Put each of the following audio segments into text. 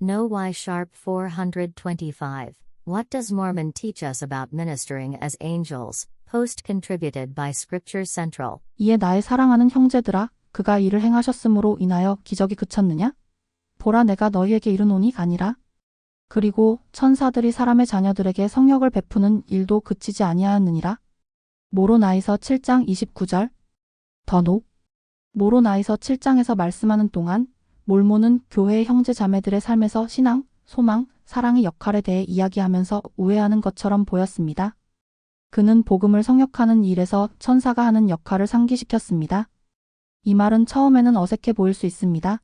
No Y sharp 425. What does Mormon teach us about ministering as angels? Post contributed by Scripture Central. 이에 나의 사랑하는 형제들아 그가 이를 행하셨으므로 인하여 기적이 그쳤느냐? 보라 내가 너희에게 이르노니 아니라 그리고 천사들이 사람의 자녀들에게 성령을 베푸는 일도 그치지 아니하였느니라. 모로나이서 7장 29절 더노 모로나이서 7장에서 말씀하는 동안 몰모는 교회의 형제 자매들의 삶에서 신앙, 소망, 사랑의 역할에 대해 이야기하면서 우회하는 것처럼 보였습니다. 그는 복음을 성역하는 일에서 천사가 하는 역할을 상기시켰습니다. 이 말은 처음에는 어색해 보일 수 있습니다.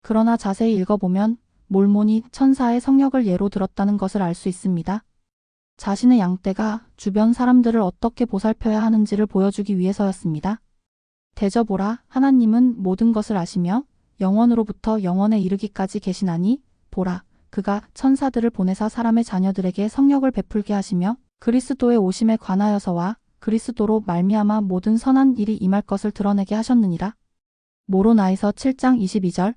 그러나 자세히 읽어보면 몰몬이 천사의 성역을 예로 들었다는 것을 알 수 있습니다. 자신의 양떼가 주변 사람들을 어떻게 보살펴야 하는지를 보여주기 위해서였습니다. 대저보라 하나님은 모든 것을 아시며 영원으로부터 영원에 이르기까지 계시나니 보라 그가 천사들을 보내사 사람의 자녀들에게 성역을 베풀게 하시며 그리스도의 오심에 관하여서와 그리스도로 말미암아 모든 선한 일이 임할 것을 드러내게 하셨느니라. 모로나이서 7장 22절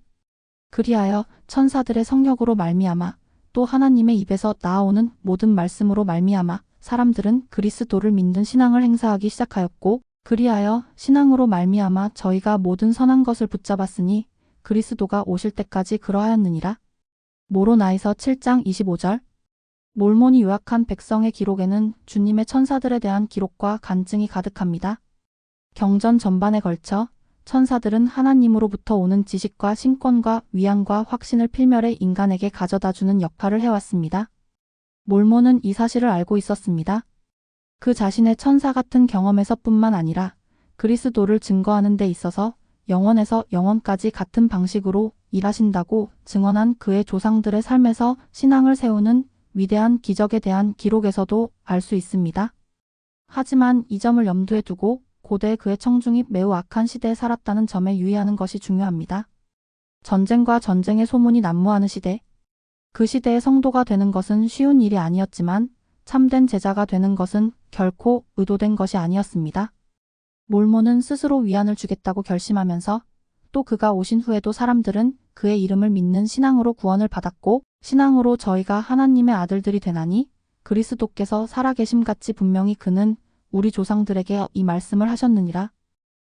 그리하여 천사들의 성력으로 말미암아 또 하나님의 입에서 나아오는 모든 말씀으로 말미암아 사람들은 그리스도를 믿는 신앙을 행사하기 시작하였고 그리하여 신앙으로 말미암아 저희가 모든 선한 것을 붙잡았으니 그리스도가 오실 때까지 그러하였느니라. 모로나이서 7장 25절 몰몬이 요약한 백성의 기록에는 주님의 천사들에 대한 기록과 간증이 가득합니다. 경전 전반에 걸쳐 천사들은 하나님으로부터 오는 지식과 신권과 위안과 확신을 필멸해 인간에게 가져다주는 역할을 해왔습니다. 몰몬은 이 사실을 알고 있었습니다. 그 자신의 천사 같은 경험에서뿐만 아니라 그리스도를 증거하는 데 있어서 영원에서 영원까지 같은 방식으로 일하신다고 증언한 그의 조상들의 삶에서 신앙을 세우는 위대한 기적에 대한 기록에서도 알 수 있습니다. 하지만 이 점을 염두에 두고 고대 그의 청중이 매우 악한 시대에 살았다는 점에 유의하는 것이 중요합니다. 전쟁과 전쟁의 소문이 난무하는 시대. 그 시대의 성도가 되는 것은 쉬운 일이 아니었지만 참된 제자가 되는 것은 결코 의도된 것이 아니었습니다. 몰모는 스스로 위안을 주겠다고 결심하면서 또 그가 오신 후에도 사람들은 그의 이름을 믿는 신앙으로 구원을 받았고 신앙으로 저희가 하나님의 아들들이 되나니 그리스도께서 살아계심 같이 분명히 그는 우리 조상들에게 이 말씀을 하셨느니라.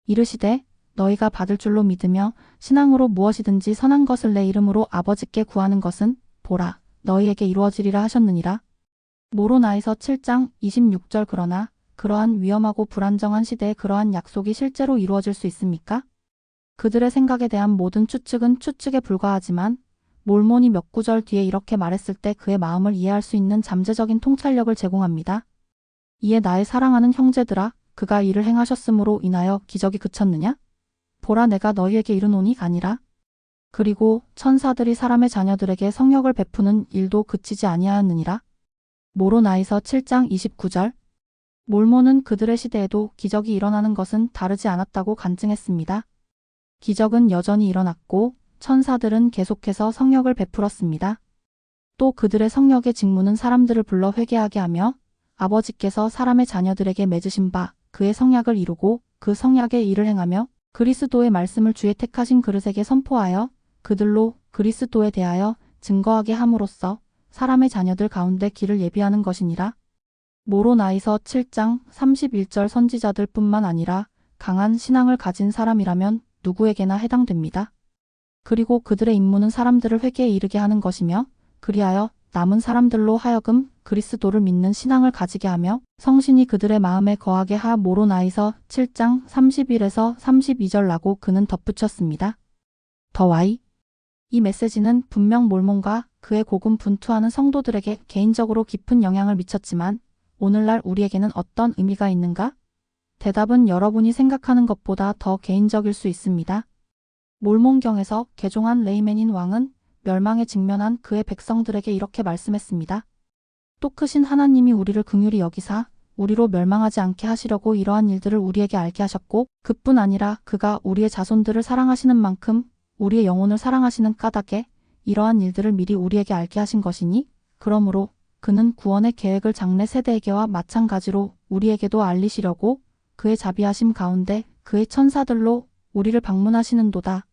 이르시되 너희가 받을 줄로 믿으며 신앙으로 무엇이든지 선한 것을 내 이름으로 아버지께 구하는 것은 보라 너희에게 이루어지리라 하셨느니라. 모로나에서 7장 26절 그러나 그러한 위험하고 불안정한 시대에 그러한 약속이 실제로 이루어질 수 있습니까? 그들의 생각에 대한 모든 추측은 추측에 불과하지만 몰몬이 몇 구절 뒤에 이렇게 말했을 때 그의 마음을 이해할 수 있는 잠재적인 통찰력을 제공합니다. 이에 나의 사랑하는 형제들아 그가 이를 행하셨으므로 인하여 기적이 그쳤느냐? 보라 내가 너희에게 이르노니 아니라 그리고 천사들이 사람의 자녀들에게 성역을 베푸는 일도 그치지 아니하였느니라. 모로나이서 7장 29절 몰모는 그들의 시대에도 기적이 일어나는 것은 다르지 않았다고 간증했습니다. 기적은 여전히 일어났고 천사들은 계속해서 성역을 베풀었습니다. 또 그들의 성역의 직무는 사람들을 불러 회개하게 하며 아버지께서 사람의 자녀들에게 맺으신 바 그의 성약을 이루고 그 성약의 일을 행하며 그리스도의 말씀을 주의 택하신 그릇에게 선포하여 그들로 그리스도에 대하여 증거하게 함으로써 사람의 자녀들 가운데 길을 예비하는 것이니라. 모로나이서 7장 31절 선지자들 뿐만 아니라 강한 신앙을 가진 사람이라면 누구에게나 해당됩니다. 그리고 그들의 임무는 사람들을 회개에 이르게 하는 것이며 그리하여 남은 사람들로 하여금 그리스도를 믿는 신앙을 가지게 하며 성신이 그들의 마음에 거하게 하 모로나이서 7장 31에서 32절라고 그는 덧붙였습니다. 더 와이 이 메시지는 분명 몰몬과 그의 고군 분투하는 성도들에게 개인적으로 깊은 영향을 미쳤지만 오늘날 우리에게는 어떤 의미가 있는가? 대답은 여러분이 생각하는 것보다 더 개인적일 수 있습니다. 몰몬경에서 개종한 레이맨인 왕은 멸망에 직면한 그의 백성들에게 이렇게 말씀했습니다. 또 크신 하나님이 우리를 긍휼히 여기사 우리로 멸망하지 않게 하시려고 이러한 일들을 우리에게 알게 하셨고 그뿐 아니라 그가 우리의 자손들을 사랑하시는 만큼 우리의 영혼을 사랑하시는 까닭에 이러한 일들을 미리 우리에게 알게 하신 것이니 그러므로 그는 구원의 계획을 장래 세대에게와 마찬가지로 우리에게도 알리시려고 그의 자비하심 가운데 그의 천사들로 우리를 방문하시는도다.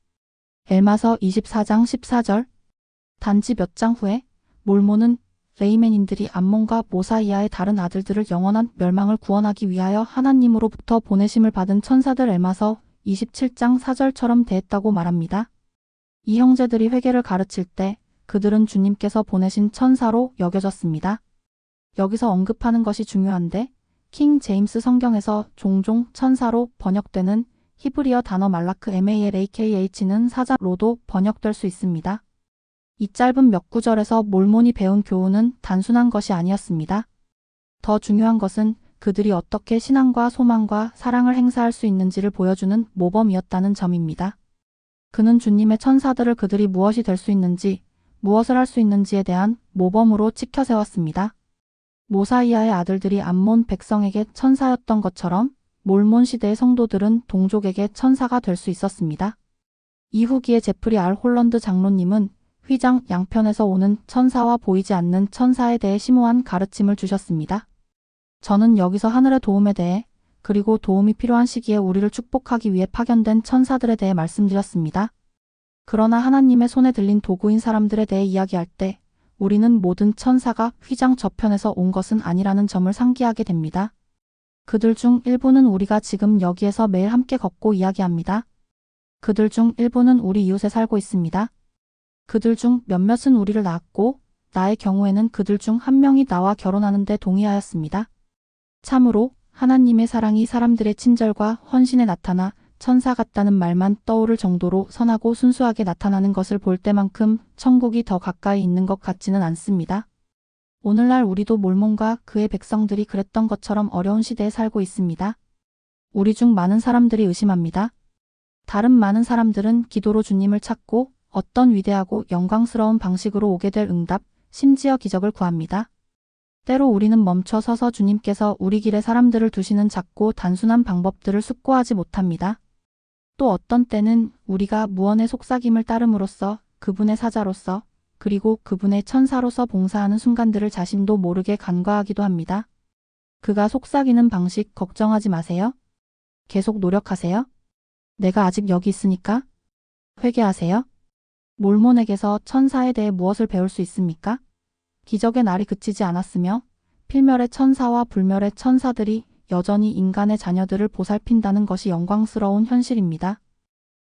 엘마서 24장 14절 단지 몇 장 후에 몰모는 레이맨인들이 암몬과 모사이아의 다른 아들들을 영원한 멸망을 구원하기 위하여 하나님으로부터 보내심을 받은 천사들 엘마서 27장 4절처럼 대했다고 말합니다. 이 형제들이 회개를 가르칠 때 그들은 주님께서 보내신 천사로 여겨졌습니다. 여기서 언급하는 것이 중요한데 킹 제임스 성경에서 종종 천사로 번역되는 히브리어 단어 말라크 MALAKH는 사자로도 번역될 수 있습니다. 이 짧은 몇 구절에서 몰몬이 배운 교훈은 단순한 것이 아니었습니다. 더 중요한 것은 그들이 어떻게 신앙과 소망과 사랑을 행사할 수 있는지를 보여주는 모범이었다는 점입니다. 그는 주님의 천사들을 그들이 무엇이 될 수 있는지, 무엇을 할 수 있는지에 대한 모범으로 치켜 세웠습니다. 모사이아의 아들들이 암몬 백성에게 천사였던 것처럼 몰몬 시대의 성도들은 동족에게 천사가 될 수 있었습니다. 이후기의 제프리 알 홀런드 장로님은 휘장 양편에서 오는 천사와 보이지 않는 천사에 대해 심오한 가르침을 주셨습니다. 저는 여기서 하늘의 도움에 대해 그리고 도움이 필요한 시기에 우리를 축복하기 위해 파견된 천사들에 대해 말씀드렸습니다. 그러나 하나님의 손에 들린 도구인 사람들에 대해 이야기할 때 우리는 모든 천사가 휘장 저편에서 온 것은 아니라는 점을 상기하게 됩니다. 그들 중 일부는 우리가 지금 여기에서 매일 함께 걷고 이야기합니다. 그들 중 일부는 우리 이웃에 살고 있습니다. 그들 중 몇몇은 우리를 낳았고 나의 경우에는 그들 중 한 명이 나와 결혼하는데 동의하였습니다. 참으로 하나님의 사랑이 사람들의 친절과 헌신에 나타나 천사 같다는 말만 떠오를 정도로 선하고 순수하게 나타나는 것을 볼 때만큼 천국이 더 가까이 있는 것 같지는 않습니다. 오늘날 우리도 몰몬과 그의 백성들이 그랬던 것처럼 어려운 시대에 살고 있습니다. 우리 중 많은 사람들이 의심합니다. 다른 많은 사람들은 기도로 주님을 찾고 어떤 위대하고 영광스러운 방식으로 오게 될 응답, 심지어 기적을 구합니다. 때로 우리는 멈춰 서서 주님께서 우리 길에 사람들을 두시는 작고 단순한 방법들을 숙고하지 못합니다. 또 어떤 때는 우리가 무언의 속삭임을 따름으로써 그분의 사자로서 그리고 그분의 천사로서 봉사하는 순간들을 자신도 모르게 간과하기도 합니다. 그가 속삭이는 방식 걱정하지 마세요. 계속 노력하세요. 내가 아직 여기 있으니까. 회개하세요. 몰몬에게서 천사에 대해 무엇을 배울 수 있습니까? 기적의 날이 그치지 않았으며 필멸의 천사와 불멸의 천사들이 여전히 인간의 자녀들을 보살핀다는 것이 영광스러운 현실입니다.